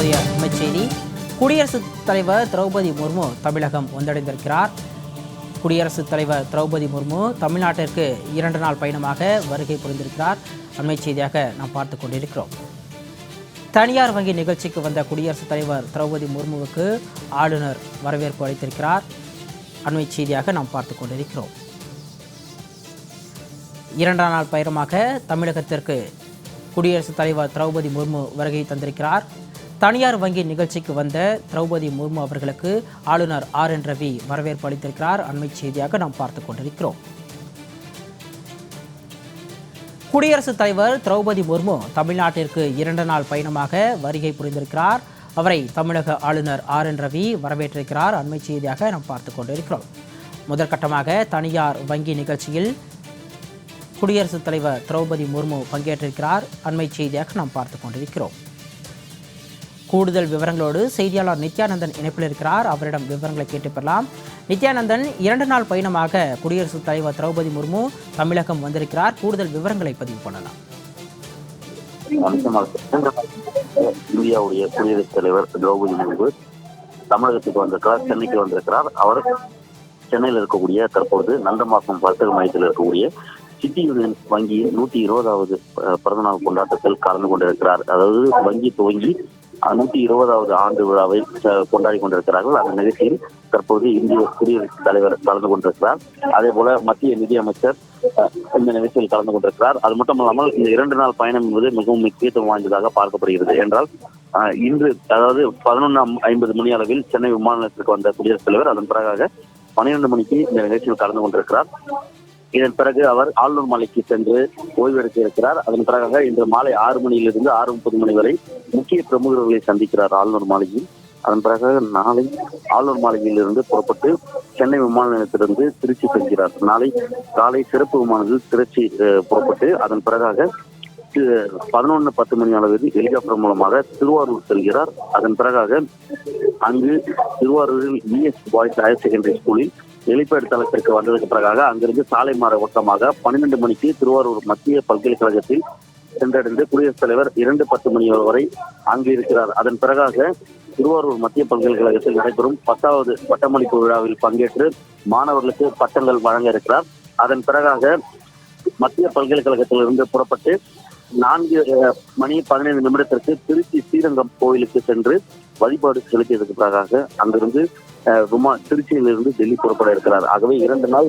தற்போதைய அமைச்செய்தி குடியரசுத் தலைவர் திரௌபதி முர்மு தமிழகம் வந்தடைந்திருக்கிறார். குடியரசுத் தலைவர் திரௌபதி முர்மு தமிழ்நாட்டிற்கு இரண்டு நாள் பயணமாக வருகை புரிந்திருக்கிறார். அண்மைச் செய்தியாக நாம் பார்த்து கொண்டிருக்கிறோம். தனியார் வங்கி நிகழ்ச்சிக்கு வந்த குடியரசுத் தலைவர் திரௌபதி முர்முவுக்கு ஆளுநர் வரவேற்பு அளித்திருக்கிறார். அண்மை செய்தியாக நாம் பார்த்து கொண்டிருக்கிறோம். இரண்டாம் நாள் பயணமாக தமிழகத்திற்கு குடியரசுத் தலைவர் திரௌபதி முர்மு வருகை தந்திருக்கிறார். தனியார் வங்கி நிகழ்ச்சிக்கு வந்த திரௌபதி முர்மு அவர்களுக்கு ஆளுநர் ஆர் என் ரவி வரவேற்பு அளித்திருக்கிறார். அண்மைச் செய்தியாக நாம் பார்த்து கொண்டிருக்கிறோம். குடியரசுத் தலைவர் திரௌபதி முர்மு தமிழ்நாட்டிற்கு இரண்டு நாள் பயணமாக வருகை புரிந்திருக்கிறார். அவரை தமிழக ஆளுநர் ஆர் என் ரவி வரவேற்றிருக்கிறார். அண்மைச் செய்தியாக நாம் பார்த்து கொண்டிருக்கிறோம். முதற்கட்டமாக தனியார் வங்கி நிகழ்ச்சியில் குடியரசுத் தலைவர் திரௌபதி முர்மு பங்கேற்றிருக்கிறார். அண்மைச் செய்தியாக நாம் பார்த்து கொண்டிருக்கிறோம். கூடுதல் விவரங்களோடு செய்தியாளர் நித்யானந்தன் இணைப்பில் இருக்கிறார். அவரிடம் விவரங்களை கேட்டு பெறலாம். நித்யானந்தன் இரண்டு நாள் பயணமாக குடியரசுத் தலைவர் திரௌபதி முர்மு தமிழகம் வந்திருக்கிறார். கூடுதல் விவரங்களை பதிவு பண்ணலாம். இந்தியாவுடைய குடியரசுத் தலைவர் திரௌபதி முர்மு தமிழகத்துக்கு வந்திருக்கிறார். சென்னைக்கு வந்திருக்கிறார். அவர் சென்னையில் இருக்கக்கூடிய தற்போது நந்தமாசம் வர்த்தக மையத்தில் இருக்கக்கூடிய சிட்டி யூனியன் வங்கியின் நூத்தி இருபதாவது பிறந்தநாள் கொண்டாட்டத்தில் கலந்து கொண்டிருக்கிறார். அதாவது வங்கி துவங்கி நூத்தி இருபதாவது ஆண்டு விழாவை கொண்டாடி கொண்டிருக்கிறார்கள். அந்த நிகழ்ச்சியில் தற்போது இந்திய குடியரசுத் தலைவர் கலந்து கொண்டிருக்கிறார். அதே போல மத்திய நிதியமைச்சர் இந்த நிகழ்ச்சியில் கலந்து கொண்டிருக்கிறார். அது மட்டும் இல்லாமல் இந்த இரண்டு நாள் பயணம் என்பது மிகவும் முக்கியத்துவம் வாய்ந்ததாக பார்க்கப்படுகிறது. என்றால் இன்று அதாவது பதினொன்று ஐம்பது மணி அளவில் சென்னை விமான நிலையத்திற்கு வந்த குடியரசுத் தலைவர் அதன் பிறகாக பன்னிரண்டு மணிக்கு இந்த நிகழ்ச்சியில் கலந்து கொண்டிருக்கிறார். இதன் பிறகு அவர் ஆளுநர் மாலைக்கு சென்று ஓய்வெடுக்க இருக்கிறார். அதன் பிறகாக இன்று மாலை ஆறு மணியிலிருந்து ஆறு முப்பது மணி வரை முக்கிய பிரமுகர்களை சந்திக்கிறார் ஆளுநர் மாளிகையில் அதன் பிறகாக நாளை ஆளுநர் மாளிகையிலிருந்து புறப்பட்டு சென்னை விமான நிலையத்திலிருந்து திருச்சி செல்கிறார். நாளை காலை சிறப்பு விமானத்தில் திருச்சி புறப்பட்டு அதன் பிறகாக பதினொன்று பத்து மணி அளவில் ஹெலிகாப்டர் மூலமாக திருவாரூர் செல்கிறார். அதன் பிறகாக அங்கு திருவாரூரில் விஎஸ் பாய்ஸ் ஹையர் செகண்டரி ஸ்கூலில் வெளிப்பேடு தளத்திற்கு வந்ததற்கு பிறகாக அங்கிருந்து சாலை மாற ஓட்டமாக பன்னிரண்டு மணிக்கு திருவாரூர் மத்திய பல்கலைக்கழகத்தில் சென்றடைந்து குடியரசுத் தலைவர் இரண்டு பத்து மணி வரை அங்கு இருக்கிறார் அதன் பிறகாக திருவாரூர் மத்திய பல்கலைக்கழகத்தில் நடைபெறும் பத்தாவது பட்டமளிப்பு விழாவில் பங்கேற்று மாணவர்களுக்கு பட்டங்கள் வழங்க இருக்கிறார். அதன் பிறகாக மத்திய பல்கலைக்கழகத்திலிருந்து புறப்பட்டு நான்கு மணி பதினைந்து நிமிடத்திற்கு திருச்சி ஸ்ரீரங்கம் கோயிலுக்கு சென்று வழிபாடு செலுத்தியதற்கு பிறகாக அங்கிருந்து விமா திருச்சியிலிருந்து டெல்லி புறப்பட இருக்கிறார். ஆகவே இரண்டு நாள்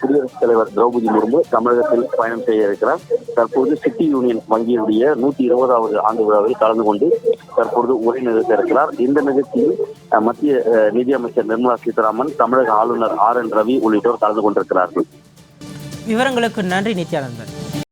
குடியரசுத் தலைவர் திரௌபதி முர்மு தமிழகத்தில் பயணம் செய்ய இருக்கிறார். தற்போது சிட்டி யூனியன் வங்கியினுடைய நூத்தி இருபதாவது ஆண்டு விழாவில் கலந்து கொண்டு தற்போது உரை நிகழ்த்த இருக்கிறார். இந்த நிகழ்ச்சியில் மத்திய அஹ், நிதியமைச்சர் நிர்மலா சீதாராமன் தமிழக ஆளுநர் ஆர் என் ரவி உள்ளிட்டோர் கலந்து கொண்டிருக்கிறார்கள். விவரங்களுக்கு நன்றி நித்யானந்தன்.